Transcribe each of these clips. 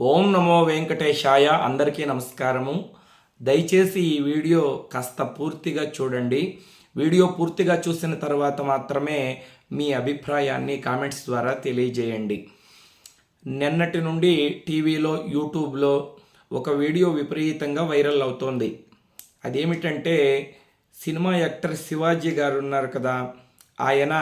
ఓం నమో వెంకటేశాయ అందరికీ నమస్కారము. దయచేసి ఈ వీడియో కాస్త పూర్తిగా చూడండి. వీడియో పూర్తిగా చూసిన తర్వాత మాత్రమే మీ అభిప్రాయాన్ని కామెంట్స్ ద్వారా తెలియజేయండి. నిన్నటి నుండి టీవీలో యూట్యూబ్లో ఒక వీడియో విపరీతంగా వైరల్ అవుతోంది. అదేమిటంటే సినిమా యాక్టర్ శివాజీ గారు ఉన్నారు కదా. ఆయన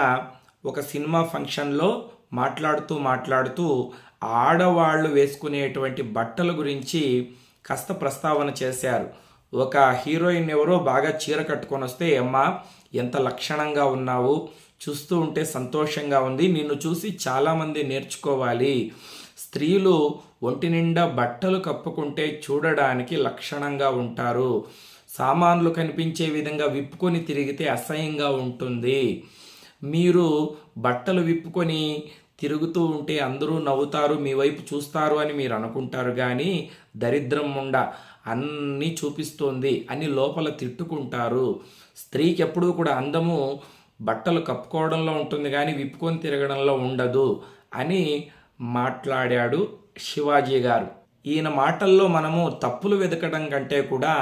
ఒక సినిమా ఫంక్షన్లో మాట్లాడుతూ మాట్లాడుతూ ఆడవాళ్ళు వేసుకునేటువంటి బట్టల గురించి కాస్త ప్రస్తావన చేశారు. ఒక హీరోయిన్ ఎవరో బాగా చీర కట్టుకొని వస్తే అమ్మ ఎంత లక్షణంగా ఉన్నావు? చూస్తూ ఉంటే సంతోషంగా ఉంది. నిన్ను చూసి చాలామంది నేర్చుకోవాలి. స్త్రీలు ఒంటి నిండా బట్టలు కప్పుకుంటే చూడడానికి లక్షణంగా ఉంటారు. సామాన్లు కనిపించే విధంగా విప్పుకొని తిరిగితే అసహ్యంగా ఉంటుంది. మీరు బట్టలు విప్పుకొని తిరుగుతూ ఉంటే అందరూ నవ్వుతారు మీ వైపు చూస్తారు అని మీరు అనుకుంటారు కానీ దరిద్రం ఉండ అన్నీ చూపిస్తోంది అని లోపల తిట్టుకుంటారు. స్త్రీకి ఎప్పుడూ కూడా అందము బట్టలు కప్పుకోవడంలో ఉంటుంది కానీ విప్పుకొని తిరగడంలో ఉండదు అని మాట్లాడాడు శివాజీ గారు. ఈయన మాటల్లో మనము తప్పులు వెతకడం కంటే కూడా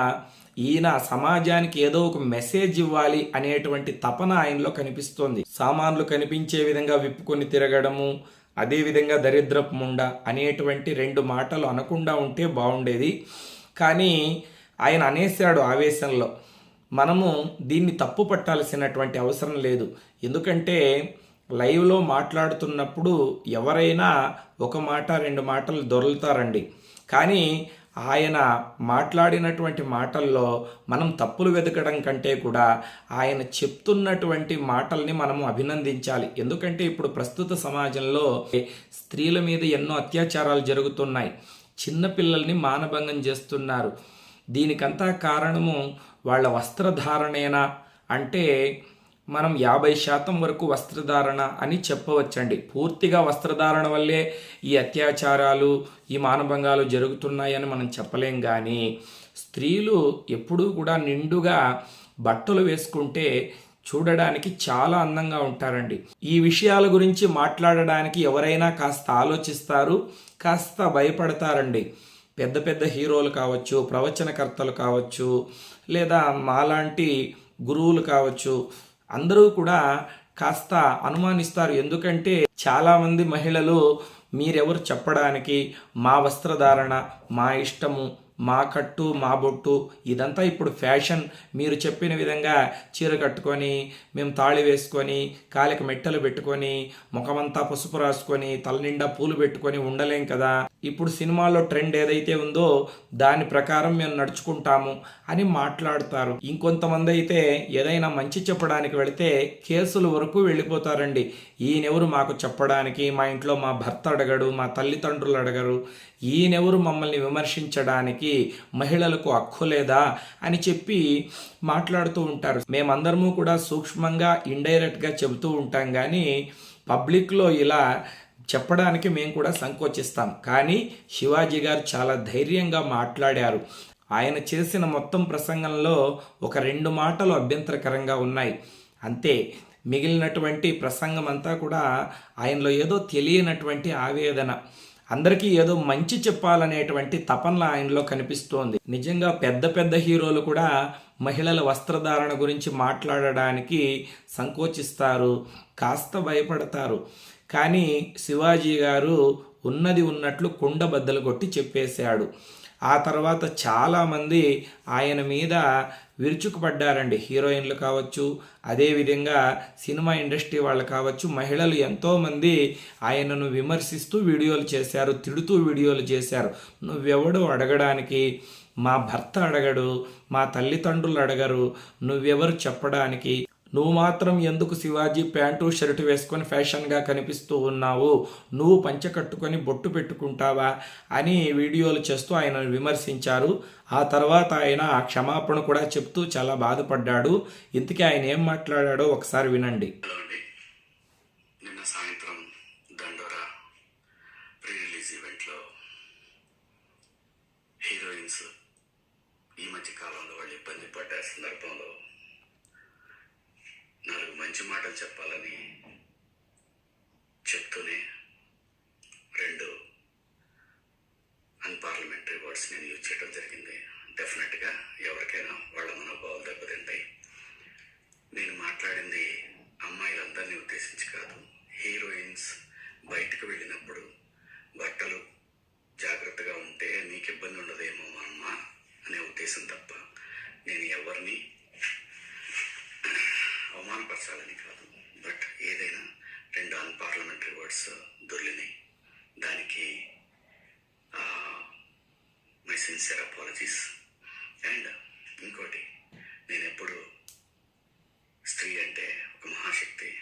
ఈయన సమాజానికి ఏదో ఒక మెసేజ్ ఇవ్వాలి అనేటువంటి తపన ఆయనలో కనిపిస్తోంది. సామాన్లు కనిపించే విధంగా విప్పుకొని తిరగడము అదేవిధంగా దరిద్రపు ముండ అనేటువంటి రెండు మాటలు అనకుండా ఉంటే బాగుండేది. కానీ ఆయన అనేసాడు ఆవేశంలో. మనము దీన్ని తప్పు పట్టాల్సినటువంటి అవసరం లేదు. ఎందుకంటే లైవ్లో మాట్లాడుతున్నప్పుడు ఎవరైనా ఒక మాట రెండు మాటలు దొరులుతారండి. కానీ ఆయన మాట్లాడినటువంటి మాటల్లో మనం తప్పులు వెతకడం కంటే కూడా ఆయన చెప్తున్నటువంటి మాటల్ని మనము అభినందించాలి. ఎందుకంటే ఇప్పుడు ప్రస్తుత సమాజంలో స్త్రీల మీద ఎన్నో అత్యాచారాలు జరుగుతున్నాయి. చిన్నపిల్లల్ని మానభంగం చేస్తున్నారు. దీనికంతా కారణము వాళ్ళ వస్త్రధారణేనా? అంటే మనం యాభై శాతం వరకు వస్త్రధారణ అని చెప్పవచ్చండి. పూర్తిగా వస్త్రధారణ వల్లే ఈ అత్యాచారాలు ఈ మానభంగాలు జరుగుతున్నాయని మనం చెప్పలేం కానీ స్త్రీలు ఎప్పుడూ కూడా నిండుగా బట్టలు వేసుకుంటే చూడడానికి చాలా అందంగా ఉంటారండి. ఈ విషయాల గురించి మాట్లాడడానికి ఎవరైనా కాస్త ఆలోచిస్తారు కాస్త భయపడతారండి. పెద్ద పెద్ద హీరోలు కావచ్చు ప్రవచనకర్తలు కావచ్చు లేదా మాలాంటి గురువులు కావచ్చు అందరూ కూడా కాస్త అనుమానిస్తారు. ఎందుకంటే చాలామంది మహిళలు మీరెవరు చెప్పడానికి? మా వస్త్రధారణ మా ఇష్టము మా కట్టు మా బొట్టు ఇదంతా ఇప్పుడు ఫ్యాషన్. మీరు చెప్పిన విధంగా చీర కట్టుకొని మేము తాళి వేసుకొని కాలికి మెట్టలు పెట్టుకొని ముఖమంతా పసుపు రాసుకొని తల నిండా పూలు పెట్టుకొని ఉండలేం కదా. ఇప్పుడు సినిమాలో ట్రెండ్ ఏదైతే ఉందో దాని ప్రకారం మేము నడుచుకుంటాము అని మాట్లాడతారు. ఇంకొంతమంది అయితే ఏదైనా మంచి చెప్పడానికి వెళితే కేసుల వరకు వెళ్ళిపోతారండి. ఈయనెవరు మాకు చెప్పడానికి? మా ఇంట్లో మా భర్త అడగడు మా తల్లిదండ్రులు అడగరు. ఈయనెవరు మమ్మల్ని విమర్శించడానికి? మహిళలకు హక్కు లేదా అని చెప్పి మాట్లాడుతూ ఉంటారు. మేమందరము కూడా సూక్ష్మంగా ఇండైరెక్ట్గా చెబుతూ ఉంటాం కానీ పబ్లిక్లో ఇలా చెప్పడానికి మేము కూడా సంకోచిస్తాం. కానీ శివాజీ గారు చాలా ధైర్యంగా మాట్లాడారు. ఆయన చేసిన మొత్తం ప్రసంగంలో ఒక రెండు మాటలు అభ్యంతరకరంగా ఉన్నాయి. అంతే మిగిలినటువంటి ప్రసంగం అంతా కూడా ఆయనలో ఏదో తెలియనటువంటి ఆవేదన. అందరికీ ఏదో మంచి చెప్పాలనేటువంటి తపనల ఆయనలో కనిపిస్తోంది. నిజంగా పెద్ద పెద్ద హీరోలు కూడా మహిళల వస్త్రధారణ గురించి మాట్లాడడానికి సంకోచిస్తారు కాస్త భయపడతారు. కానీ శివాజీ గారు ఉన్నది ఉన్నట్లు కుండ బద్దలు కొట్టి చెప్పేశాడు. ఆ తర్వాత చాలామంది ఆయన మీద విరుచుకుపడ్డారండి. హీరోయిన్లు కావచ్చు అదేవిధంగా సినిమా ఇండస్ట్రీ వాళ్ళు కావచ్చు మహిళలు ఎంతోమంది ఆయనను విమర్శిస్తూ వీడియోలు చేశారు తిడుతూ వీడియోలు చేశారు. నువ్వెవడు అడగడానికి? మా భర్త అడగడు మా తల్లిదండ్రులు అడగరు నువ్వెవరు చెప్పడానికి? నువ్వు మాత్రం ఎందుకు శివాజీ ప్యాంటు షర్టు వేసుకొని ఫ్యాషన్గా కనిపిస్తూ ఉన్నావు? నువ్వు పంచ కట్టుకొని బొట్టు పెట్టుకుంటావా? అని వీడియోలు చేస్తూ ఆయన విమర్శించారు. ఆ తర్వాత ఆయన ఆ క్షమాపణ కూడా చెప్తూ చాలా బాధపడ్డాడు. ఇంతకీ ఆయన ఏం మాట్లాడాడో ఒకసారి వినండి. నిన్న సాయంత్రం దండోరా ప్రీ రిలీజ్ ఈవెంట్లో హీరోయిన్స్ ఈ మధ్య కాలంలో వాళ్ళు ఇబ్బంది పడ్డ సందర్భంలో నాలుగు మంచి మాటలు చెప్పాలని చెప్తూనే రెండు పార్లమెంటరీ వర్డ్స్ నేను యూజ్ చేయడం జరిగింది. డెఫినెట్గా ఎవరికైనా వాళ్ళ మనోభావాలు దెబ్బతింటాయి. నేను మాట్లాడింది అమ్మాయిలందరినీ ఉద్దేశించి కాదు. హీరోయిన్స్ బయటకు వెళ్ళినప్పుడు బట్టలు జాగ్రత్తగా ఉంటే నీకు ఇబ్బంది ఉండదేమో మా అమ్మ అనే ఉద్దేశం తప్ప నేను ఎవరిని అవమానపరచాలని కాదు బట్ ఏదైనా రెండు అన్పార్లమెంటరీ వర్డ్స్ దొర్లినాయి దానికి మై సిన్సియర్ అపాలజీస్ అండ్ ఇంకోటి నేను ఎప్పుడు స్త్రీ అంటే ఒక మహాశక్తి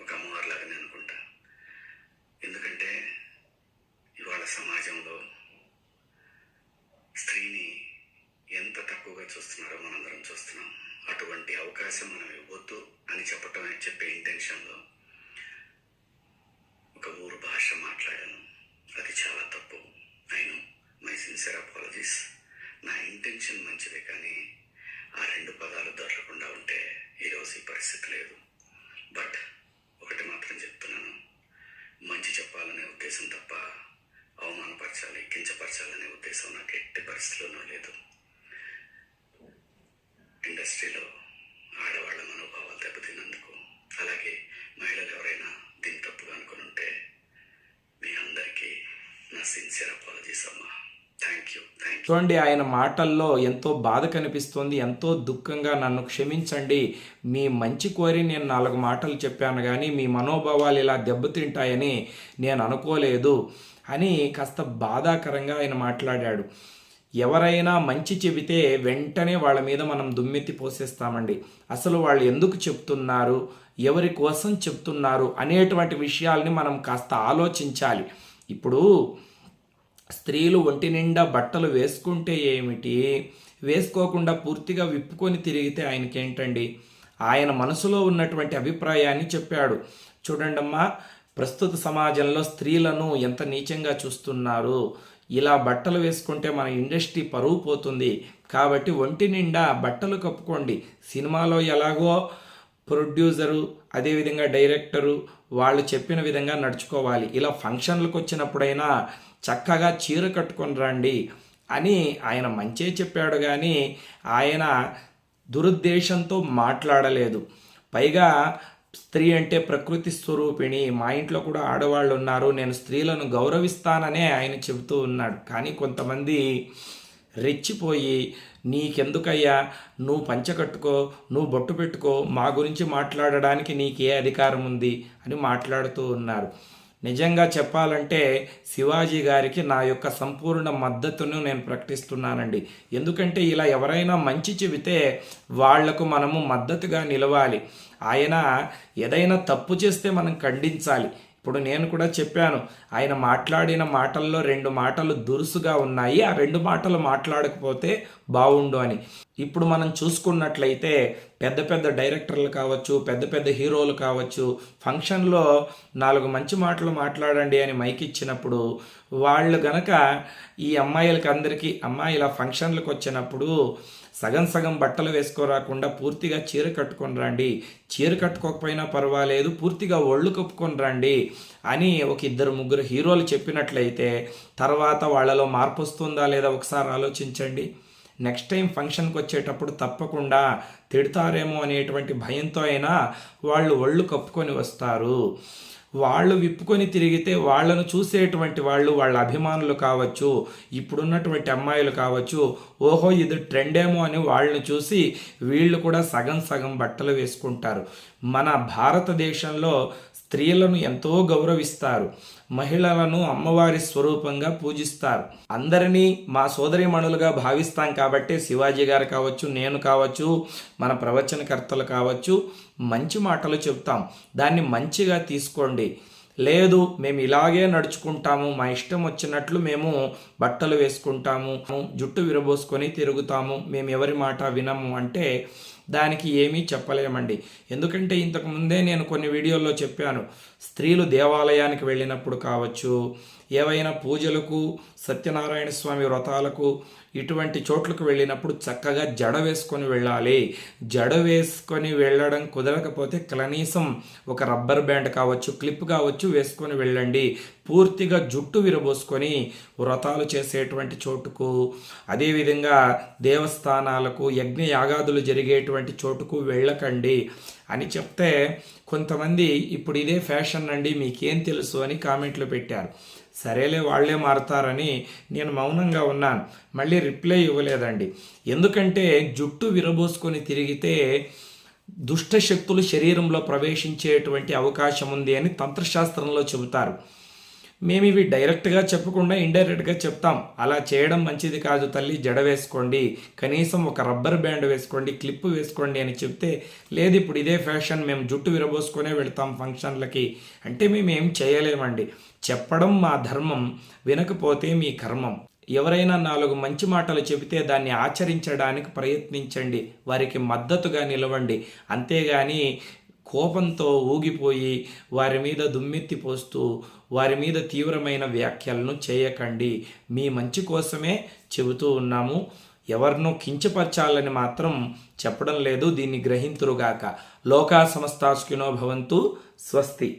ఒక అమ్మవారిలాగానే అనుకుంటా ఎందుకంటే ఇవాళ సమాజంలో స్త్రీని ఎంత తక్కువగా చూస్తున్నారో మనందరం చూస్తున్నాం అటువంటి అవకాశం మనం ఇవ్వద్దు అని చెప్పటం చెప్పే ఇంటెన్షన్లో ఒక ఊరు భాష మాట్లాడాను. అది చాలా తప్పు. అయిను మై సిన్సియర్ అపాలజీస్. నా ఇంటెన్షన్ మంచిదే కానీ ఆ రెండు పదాలు దొరకకుండా ఉంటే ఈరోజు ఈ పరిస్థితి లేదు. బట్ ఒకటి మాత్రం చెప్తున్నాను. మంచి చెప్పాలనే ఉద్దేశం తప్ప అవమానపరచాలి కించపరచాలనే ఉద్దేశం నాకు ఎట్టి పరిస్థితుల్లోనూ లేదు. ఇండస్ట్రీలో ఆడవాళ్ళ మనోభావాలు దెబ్బతిన్నందుకు అలాగే మహిళలు ఎవరైనా దీన్ని తప్పుగా అనుకుని నా సిన్సియర్ అపాలజీస్ అమ్మా. థ్యాంక్ యూ థ్యాంక్ చూడండి ఆయన మాటల్లో ఎంతో బాధ కనిపిస్తుంది ఎంతో దుఃఖంగా నన్ను క్షమించండి. మీ మంచి కోరి నేను నాలుగు మాటలు చెప్పాను కానీ మీ మనోభావాలు ఇలా దెబ్బతింటాయని నేను అనుకోలేదు అని కాస్త బాధాకరంగా ఆయన మాట్లాడాడు. ఎవరైనా మంచి చెబితే వెంటనే వాళ్ళ మీద మనం దుమ్మెత్తి పోసేస్తామండి. అసలు వాళ్ళు ఎందుకు చెప్తున్నారు ఎవరి కోసం చెప్తున్నారు అనేటువంటి విషయాల్ని మనం కాస్త ఆలోచించాలి. ఇప్పుడు స్త్రీలు ఒంటి నిండా బట్టలు వేసుకుంటే ఏమిటి? వేసుకోకుండా పూర్తిగా విప్పుకొని తిరిగితే ఆయనకేంటండి? ఆయన మనసులో ఉన్నటువంటి అభిప్రాయాన్ని చెప్పాడు. చూడండమ్మా ప్రస్తుత సమాజంలో స్త్రీలను ఎంత నీచంగా చూస్తున్నారు? ఇలా బట్టలు వేసుకుంటే మన ఇండస్ట్రీ పరువు పోతుంది. కాబట్టి ఒంటి నిండా బట్టలు కప్పుకోండి. సినిమాలో ఎలాగో ప్రొడ్యూసరు అదేవిధంగా డైరెక్టరు వాళ్ళు చెప్పిన విధంగా నడుచుకోవాలి. ఇలా ఫంక్షన్లకు వచ్చినప్పుడైనా చక్కగా చీర కట్టుకొని రండి అని ఆయన మంచే చెప్పాడు కానీ ఆయన దురుద్దేశంతో మాట్లాడలేదు. పైగా స్త్రీ అంటే ప్రకృతి స్వరూపిణి మా ఇంట్లో కూడా ఆడవాళ్ళు ఉన్నారు నేను స్త్రీలను గౌరవిస్తాననే ఆయన చెబుతూ ఉన్నాడు. కానీ కొంతమంది రెచ్చిపోయి నీకెందుకయ్యా? నువ్వు పంచ కట్టుకో నువ్వు బొట్టు పెట్టుకో మా గురించి మాట్లాడడానికి నీకే అధికారం ఉంది అని మాట్లాడుతూ ఉన్నారు. నిజంగా చెప్పాలంటే శివాజీ గారికి నా యొక్క సంపూర్ణ మద్దతును నేను ప్రకటిస్తున్నానండి. ఎందుకంటే ఇలా ఎవరైనా మంచి చెబితే వాళ్ళకు మనము మద్దతుగా నిలవాలి. ఆయన ఏదైనా తప్పు చేస్తే మనం ఖండించాలి. ఇప్పుడు నేను కూడా చెప్పాను ఆయన మాట్లాడిన మాటల్లో రెండు మాటలు దురుసుగా ఉన్నాయి ఆ రెండు మాటలు మాట్లాడకపోతే బాగుండు అని. ఇప్పుడు మనం చూసుకున్నట్లయితే పెద్ద పెద్ద డైరెక్టర్లు కావచ్చు పెద్ద పెద్ద హీరోలు కావచ్చు ఫంక్షన్లో నాలుగు మంచి మాటలు మాట్లాడండి అని మైక్ ఇచ్చినప్పుడు వాళ్ళు గనక ఈ అమ్మాయిలకి అందరికీ అమ్మాయిల ఫంక్షన్లకు వచ్చినప్పుడు సగం సగం బట్టలు వేసుకోరాకుండా పూర్తిగా చీర కట్టుకొని రండి. చీర కట్టుకోకపోయినా పర్వాలేదు పూర్తిగా ఒళ్ళు కప్పుకొని రండి అని ఒక ఇద్దరు ముగ్గురు హీరోలు చెప్పినట్లయితే తర్వాత వాళ్ళలో మార్పు వస్తుందా లేదా ఒకసారి ఆలోచించండి. నెక్స్ట్ టైం ఫంక్షన్కి వచ్చేటప్పుడు తప్పకుండా తిడతారేమో అనేటువంటి భయంతో అయినా వాళ్ళు ఒళ్ళు కప్పుకొని వస్తారు. వాళ్ళు విప్పుకొని తిరిగితే వాళ్ళను చూసేటువంటి వాళ్ళు వాళ్ళ అభిమానులు కావచ్చు ఇప్పుడున్నటువంటి అమ్మాయిలు కావచ్చు ఓహో ఇది ట్రెండ్ ఏమో అని వాళ్ళని చూసి వీళ్ళు కూడా సగం సగం బట్టలు వేసుకుంటారు. మన భారతదేశంలో స్త్రీలను ఎంతో గౌరవిస్తారు. మహిళలను అమ్మవారి స్వరూపంగా పూజిస్తారు. అందరినీ మా సోదరిమణులుగా భావిస్తాం కాబట్టి శివాజీ గారు కావచ్చు నేను కావచ్చు మన ప్రవచనకర్తలు కావచ్చు మంచి మాటలు చెప్తాం దాన్ని మంచిగా తీసుకోండి. లేదు మేము ఇలాగే నడుచుకుంటాము మా ఇష్టం వచ్చినట్లు మేము బట్టలు వేసుకుంటాము జుట్టు విరబోసుకొని తిరుగుతాము మేము ఎవరి మాట వినము అంటే దానికి ఏమీ చెప్పలేమండి. ఎందుకంటే ఇంతకు ముందే నేను కొన్ని వీడియోల్లో చెప్పాను. స్త్రీలు దేవాలయానికి వెళ్ళినప్పుడు కావచ్చు ఏవైనా పూజలకు సత్యనారాయణ స్వామి వ్రతాలకు ఇటువంటి చోట్లకు వెళ్ళినప్పుడు చక్కగా జడ వేసుకొని వెళ్ళాలి. జడ వేసుకొని వెళ్ళడం కుదరకపోతే కనీసం ఒక రబ్బర్ బ్యాండ్ కావచ్చు క్లిప్ కావచ్చు వేసుకొని వెళ్ళండి. పూర్తిగా జుట్టు విరబోసుకొని వ్రతాలు చేసేటువంటి చోటుకు అదేవిధంగా దేవస్థానాలకు యజ్ఞ యాగాదులు జరిగేటువంటి చోటుకు వెళ్ళకండి. అని చెప్తే కొంతమంది ఇప్పుడు ఇదే ఫ్యాషన్ అండి మీకేం తెలుసు అని కామెంట్లు పెట్టారు. సరేలే వాళ్ళే మారతారని నేను మౌనంగా ఉన్నాను. మళ్ళీ రిప్లై ఇవ్వలేదండి. ఎందుకంటే జుట్టు విరబోసుకొని తిరిగితే దుష్ట శక్తులు శరీరంలో ప్రవేశించేటువంటి అవకాశం ఉంది అని తంత్రశాస్త్రంలో చెబుతారు. మేము ఇవి డైరెక్ట్గా చెప్పకుండా ఇండైరెక్ట్గా చెప్తాం. అలా చేయడం మంచిది కాదు తల్లి జడ వేసుకోండి. కనీసం ఒక రబ్బర్ బ్యాండ్ వేసుకోండి క్లిప్ వేసుకోండి అని చెప్తే లేదు ఇప్పుడు ఇదే ఫ్యాషన్ మేము జుట్టు విరబోసుకునే వెళ్తాం ఫంక్షన్లకి. అంటే మేము ఏం చేయలేమండి. చెప్పడం మా ధర్మం వినకపోతే మీ కర్మం. ఎవరైనా నాలుగు మంచి మాటలు చెబితే దాన్ని ఆచరించడానికి ప్రయత్నించండి. వారికి మద్దతుగా నిలవండి. అంతేగాని కోపంతో ఊగిపోయి వారి మీద దుమ్మెత్తి పోస్తూ వారి మీద తీవ్రమైన వ్యాఖ్యలను చేయకండి. మీ మంచి కోసమే చెబుతూ ఉన్నాము. ఎవరినో కించపరచాలని మాత్రం చెప్పడం లేదు. దీన్ని గ్రహింతురుగాక. లోకా సమస్తాస్కినో భవంతు. స్వస్తి.